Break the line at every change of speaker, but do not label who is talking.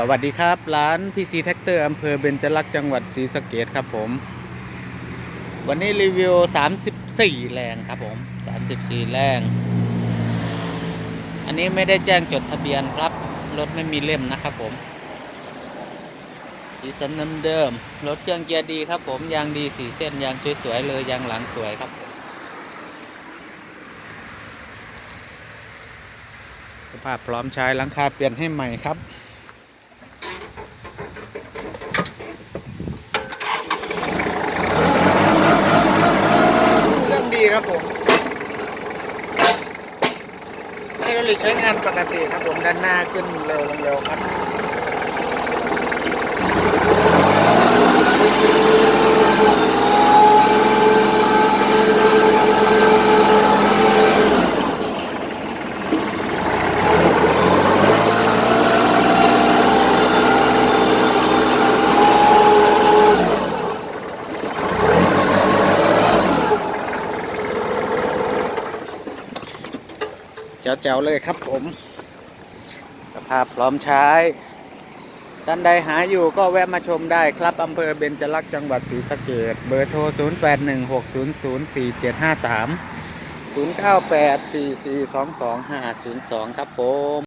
สวัสดีครับ ร้าน PC t r a c t o r อำเภอเบญจลักษณ์จังหวัดศรีสะเกดครับผม วันนี้รีวิว 34 แรงครับผม 34 แรง อันนี้ไม่ได้แจ้งจดทะเบียนครับ รถไม่มีเล่มนะครับผม สีสันเดิมๆรถเครื่องเกียร์ดีครับผม ยางดีสีเส้นยางสวยๆเลยยางหลังสวยครับ สภาพพร้อมใช้หลังคาเปลี่ยนให้ใหม่ครับ เครื่องดีครับผม ไฮดรอลิกใช้งานปกติครับผมด้านหน้าขึ้นเร็วลงเร็วครับ จ๋วๆเลยครับผม สภาพพร้อมใช้ท่านใดหาอยู่ก็แวะมาชมได้ครับอำเภอเบญจลักษณ์จังหวัดศรีสะเกดเบอร์โทร 0816004753 0984422502 ครับผม